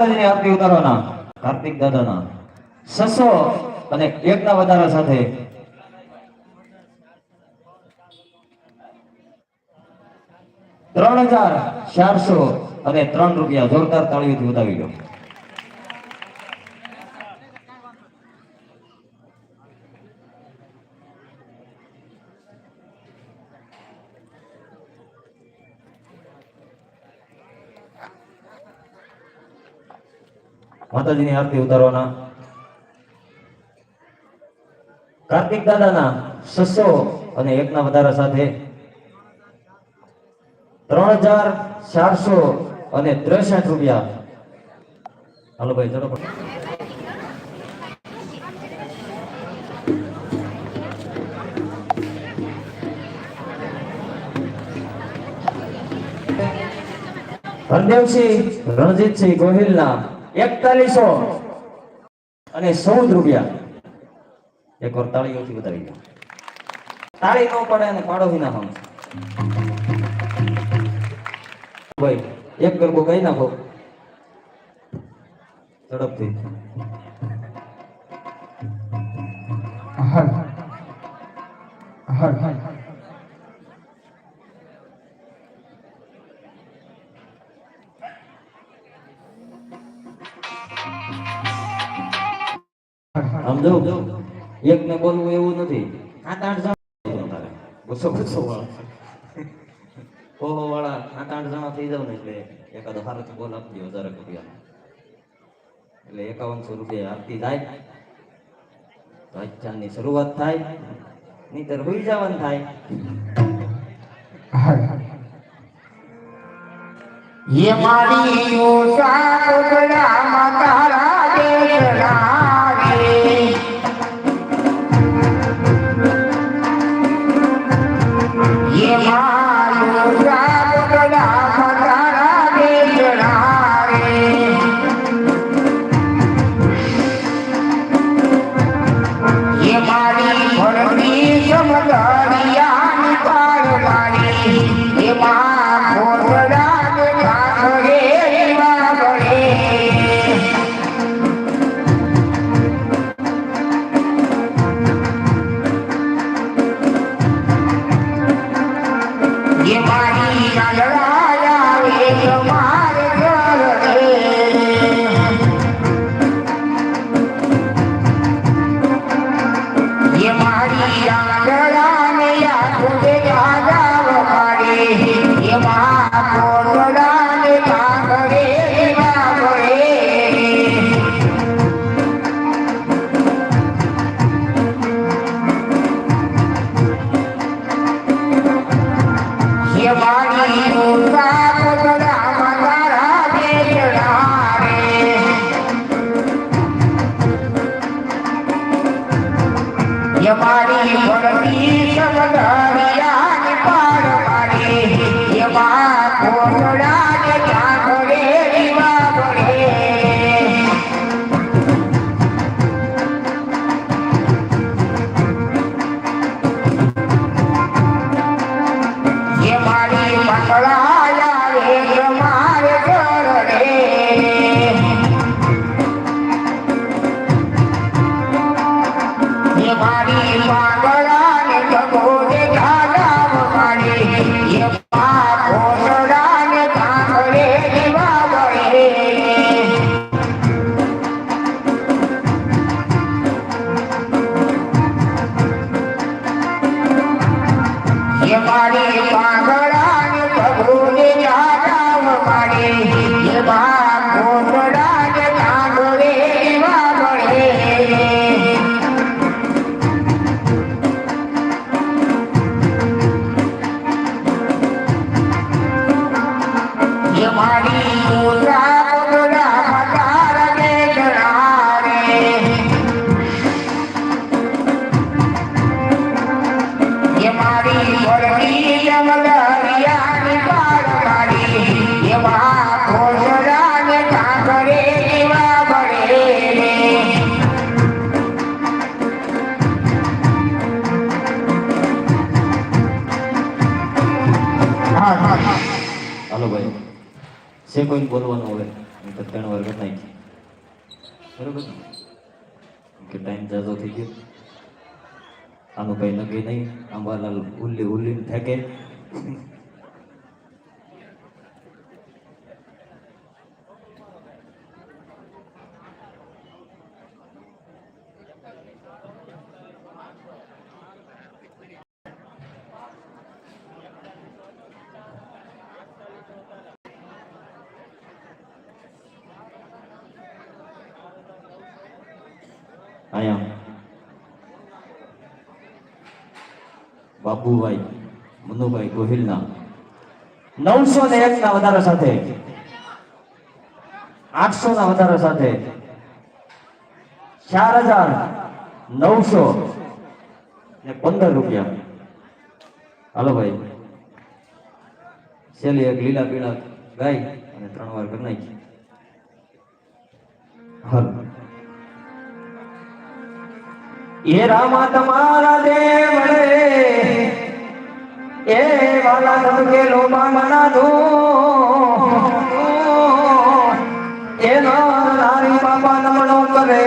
માતાજીની આરતી ઉતારવાના. કાર્તિક દાદાના. સસો અને એકના વધારા સાથે. ત્રણ હજાર ચારસો અને ત્રણ રૂપિયા જોરદાર તાળીઓથી બતાવી લો માતાજીની આરતી ઉતારવાના. કાર્તિક દાદાના છસો અને એકના વધારા સાથે ત્રણ હજાર ચારસો અને ત્રેસઠ રૂપિયા. હાલો ભાઈ, ચલો હરદેવસિંહ, રણજીતસિંહ ગોહિલના એકતાલીસો. અને ચૌદ રૂપિયા. એક વાર તાળીઓથી બતાવી દો. તાળી ન પડે અને પાડોશી ના ભાઈ, એક ગરબો ગાઈ નાખો. ઝડપથી. હર હર. હર. બોલવું એવું નથી આઠ આઠ જણા તારે બસો બસો વાળા ઓહો વાળા આઠ આઠ જણા થઈ જાવ ને એટલે એકાદો સારો બોલ આપજો હજાર રૂપિયા એટલે એકાવનસો રૂપિયા આપતી થાય તો અચ્છાની શરૂઆત થાય નહીતર હોઈ જવાનું થાય હર ये मारी ओसा कोगला मातारा देशना रे முக்கியமான ये पाकोसडाने છે કોઈ બોલવાનું હવે હું તો ત્રણ વાર કરી નાખી બરોબર ને? કે ટાઈમ જાજો થઈ ગયો આનું કઈ નક્કી નહીં આંબાલાલ ઉલ્લી ઉલ્લી ફેંકે અહીંયા બાબુભાઈ, મનુભાઈ ગોહિલના નવસો ને એક ના વધારા સાથે. આઠસો ના વધારા સાથે. ચાર હજાર નવસો ને પંદર રૂપિયા. હાલો ભાઈ. છેલ્લી એક લીલા પીળા ગાય અને ત્રણ વાર કરી નાખી. હાલો. એ રામા તમારા દેવળે એ વાલા ધબકે લોમા મના દો એ નારી બાપા નમણો કરે.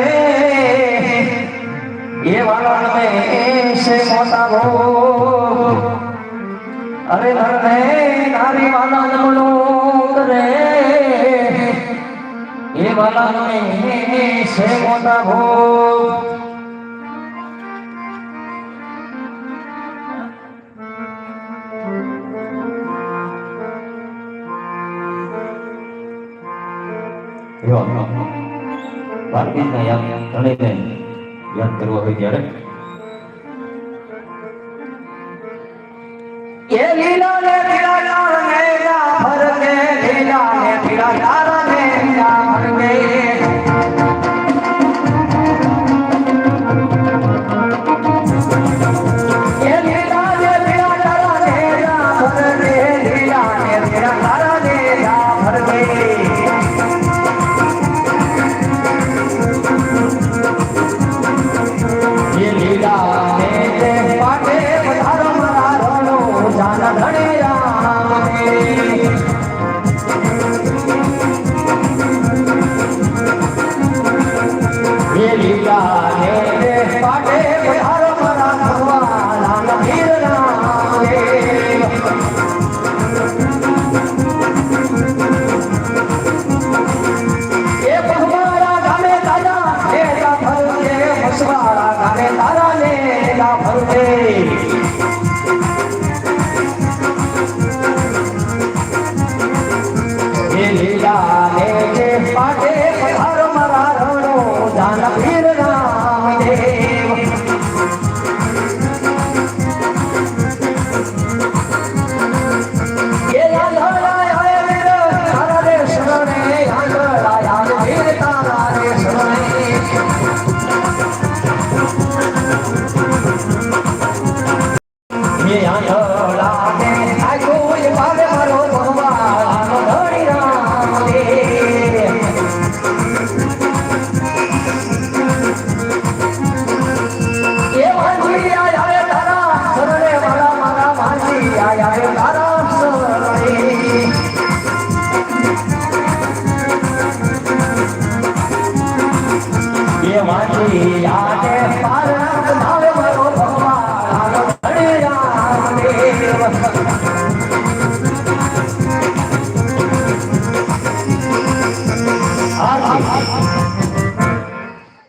એ વાલા નમે સે મોતા ભો અરે ધરને નારી વાલા નમણો કરે. એ વાલા નમે સે મોતા ભો એવા બારબીજના યાદ ધણીને યાદ કરવા ત્યારે. ને લીલા ને લાલ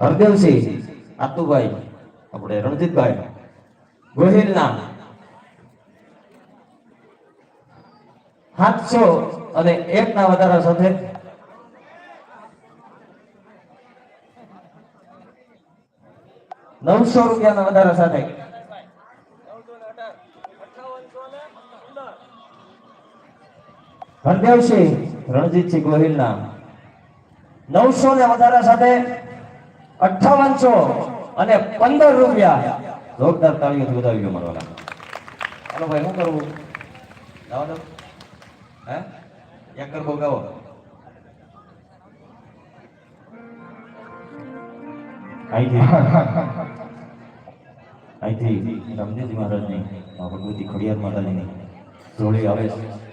હરદેવસિંહ આતુભાઈ આપણે રણજીતભાઈ ગોહિલના સાતસો અને એક ના વધારા સાથે નવસો રૂપિયાના વધારા સાથે. હરદેવસિંહ, રણજીતસિંહ ગોહિલના. નવસો ને વધારા સાથે અઠાવનસો અને પંદર રૂપિયા જોરદાર તાળીઓથી વધાવી ગયો મારવાના હાલો ભાઈ, શું કરવું? જવા દો હે? એક કરબો ગાવો. અહીંથી રામદેવજી મહારાજની ભગવતી ખડિયાર માતાજીની જોડી આવે છે.